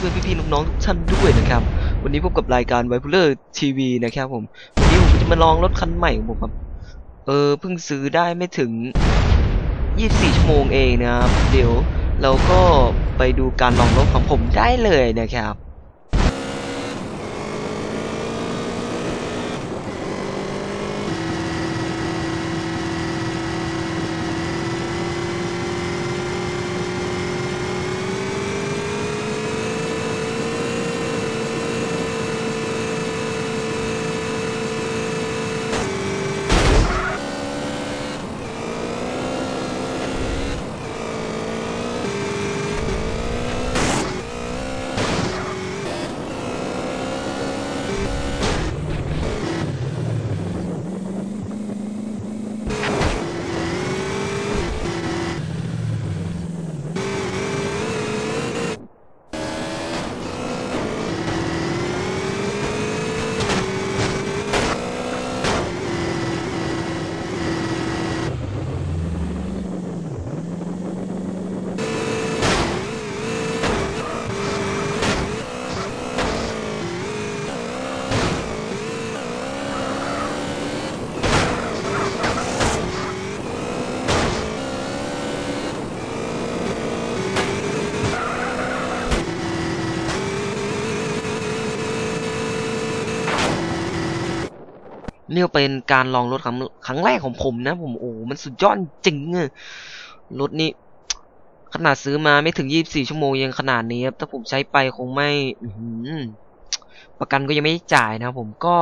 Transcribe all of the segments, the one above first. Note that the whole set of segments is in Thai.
พื่อนพี่ๆน้องๆทุกท่านด้วยนะครับ วันนี้พบกับรายการไวพูเลอร์ทีวีนะครับผมวันนี้ผมจะมาลองรถคันใหม่ของผมครับเออเพิ่งซื้อได้ไม่ถึง 24 ชั่วโมงเองนะครับ เดี๋ยวเราก็ไปดูการลองรถของผมได้เลยนะครับ นี่เป็นการลองรถครั้งครั้งแรกของผมนะ ผมโอ้มันสุดยอดจริงอะรถนี้ขนาดซื้อมาไม่ถึงยี่บสี่ชั่วโมงยังขนาดนี้ครับถ้าผมใช้ไปคงไม่อืประกันก็ยังไม่จ่ายนะครับผมก็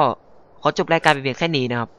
ขอจบรายการไปเพียงแค่นี้นะครับ